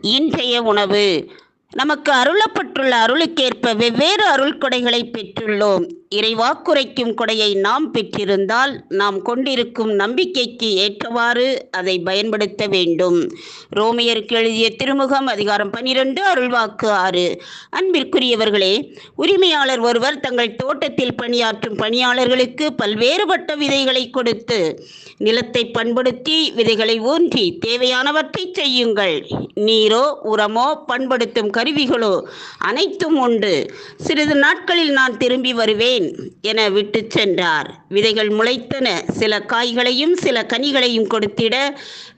இன்றைய உணவு. நமக்கு அருளப்பட்டுள்ள அருளுக்கேற்ப வெவ்வேறு அருள் கொடைகளை பெற்றுள்ளோம். இறைவாக்குரைக்கும் கொடையை நாம் பெற்றிருந்தால் நாம் கொண்டிருக்கும் நம்பிக்கைக்கு ஏற்றவாறு அதை பயன்படுத்த வேண்டும். ரோமியருக்கு எழுதிய திருமுகம் அதிகாரம் பனிரெண்டு அருள்வாக்கு ஆறு. அன்பிற்குரியவர்களே உரிமையாளர் ஒருவர் தங்கள் தோட்டத்தில் பணியாற்றும் பணியாளர்களுக்கு பல்வேறுபட்ட விதைகளை கொடுத்து நிலத்தை பண்படுத்தி விதைகளை ஊன்றி தேவையானவற்றை செய்யுங்கள். நீரோ உரமோ பண்படுத்தும் கருவிகளோ அனைத்தும் உண்டு. சிறிது நாட்களில் நான் திரும்பி வருவேன். என விட்டு சென்றார். விதைகள் முளைத்தன. சில காய்களையும் சில கனிகளையும் கொடுத்திட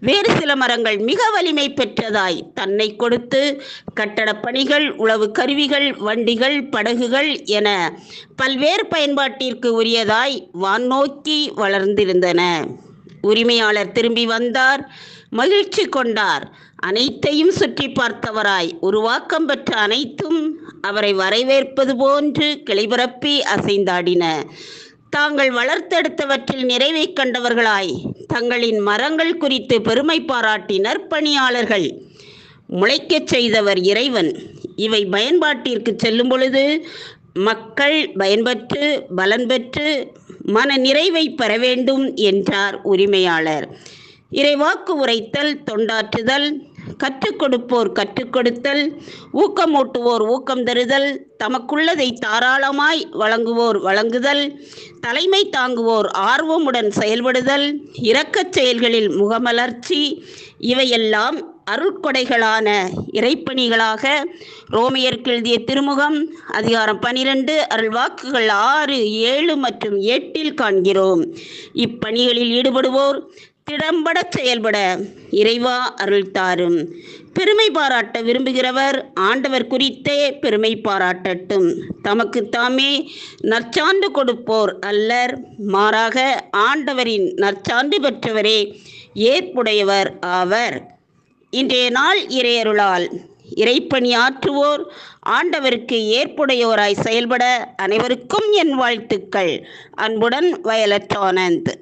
வேறு சில மரங்கள் மிக வலிமை பெற்றதாய். தன்னை கொடுத்து கட்டட பணிகள் உளவு கருவிகள் வண்டிகள் படகுகள் என பல்வேறு பயன்பாட்டிற்கு உரியதாய் வானோக்கி வளர்ந்திருந்தன. உரிமையாளர் திரும்பி வந்தார். மகிழ்ச்சி கொண்டார். அனைத்தையும் சுற்றி பார்த்தவராய் உருவாக்கம் பெற்ற அனைத்தும் அவரை வரவேற்பது போன்று கிளைபரப்பி அசைந்தாடின. தாங்கள் வளர்த்தெடுத்தவற்றில் நிறைவை கண்டவர்களாய் தங்களின் மரங்கள் குறித்து பெருமை பாராட்டினர் பணியாளர்கள். முளைக்கச் செய்தவர் இறைவன். இவை பயன்பாட்டிற்கு செல்லும் பொழுது மக்கள் பயன்பெற்று பலன் பெற்று மன நிறைவை பெற வேண்டும் என்றார் உரிமையாளர். இறைவாக்கு உரைத்தல் தொண்டாற்றுதல் கற்றுக் கொடுப்போர் கற்றுக் கொடுத்தல் ஊக்கமூட்டுவோர் ஊக்கம் தருதல் தமக்குள்ளதை தாராளமாய் வழங்குவோர் வழங்குதல் தலைமை தாங்குவோர் ஆர்வமுடன் செயல்படுதல் இரக்கச் செயல்களில் முகமலர்ச்சி இவையெல்லாம் அருட்கொடைகளான இறைப்பணிகளாக ரோமியருக்கு எழுதிய திருமுகம் அதிகாரம் பனிரெண்டு அருள்வாக்குகள் ஆறு ஏழு மற்றும் எட்டில் காண்கிறோம். இப்பணிகளில் ஈடுபடுவோர் திடம்பட செயல்பட இறைவா அருள் தாரும். பெருமை பாராட்ட விரும்புகிறவர் ஆண்டவர் குறித்தே பெருமை பாராட்டட்டும். தமக்கு தாமே நற்சான்று கொடுப்போர் அல்லர். மாறாக ஆண்டவரின் நற்சான்று பெற்றவரே ஏற்புடையவர் ஆவர். இன்றைய நாள் இறையருளால். இறைப்பணி ஆற்றுவோர் ஆண்டவருக்கு ஏற்புடையோராய் செயல்பட அனைவருக்கும் என் வாழ்த்துக்கள். அன்புடன் வயலட் ஆனந்த்.